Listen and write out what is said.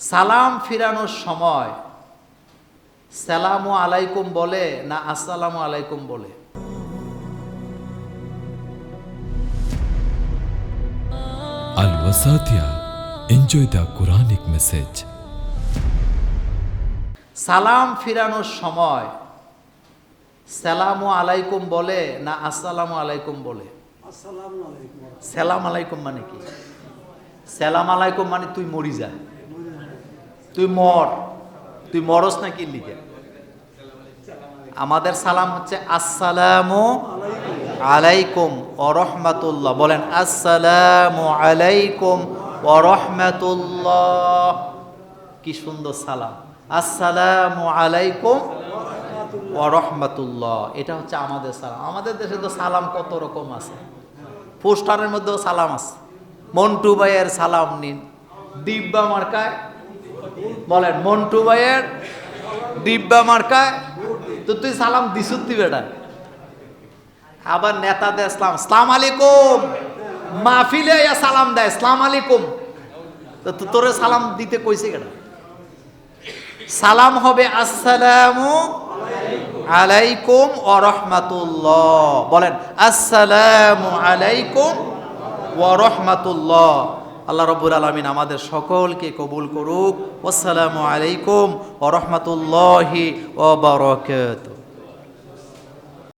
সালাম ফিরানোর সময় সালামু আলাইকুম বলে না আসসালামু আলাইকুম বলে Al Wasatia. Enjoy the Quranic message. সালাম ফিরানোর সময় সালামু আলাইকুম বলে না আসসালামু আলাইকুম বলে সালাম আলাইকুম মানে কি সালাম আলাইকুম মানে তুই মরি যা তুই মর। তুই মরস না কি লিখে? আমাদের সালাম হচ্ছে, আসসালামু আলাইকুম ও রহমাতুল্লাহ বলেন, আসসালামু আলাইকুম ও রহমাতুল্লাহ কি সুন্দর সালাম। আসসালামু আলাইকুম ও রহমাতুল্লাহ এটা হচ্ছে আমাদের সালাম। আমাদের দেশে তো সালাম কত রকম আছে। পোস্টারের মধ্যেও সালাম আছে। মন্টু ভাইয়ের সালাম নিন। দিব্যা মার্কায় বলেন, মন্টু ভাইয়ের ডিব্বা মার্কায় তো তুই সালাম দিসুত্তি বেটা। আবার নেতাদের ইসলাম। সালাম আলাইকুম। মাহফিলে সালাম দেয় সালাম আলাইকুম। তো তোরে সালাম দিতে কইছে কেটা সালাম হবে আসসালামু আলাইকুম ও রহমাতুল্লাহ। বলেন, আসসালামু আলাইকুম ও রহমাতুল্লাহ। আল্লাহ রব্বুল আলমিন আমাদের সকলকে কবুল করুক। আসসালামু আলাইকুম ও রহমতুল্লাহি ও বারাকাতুহু।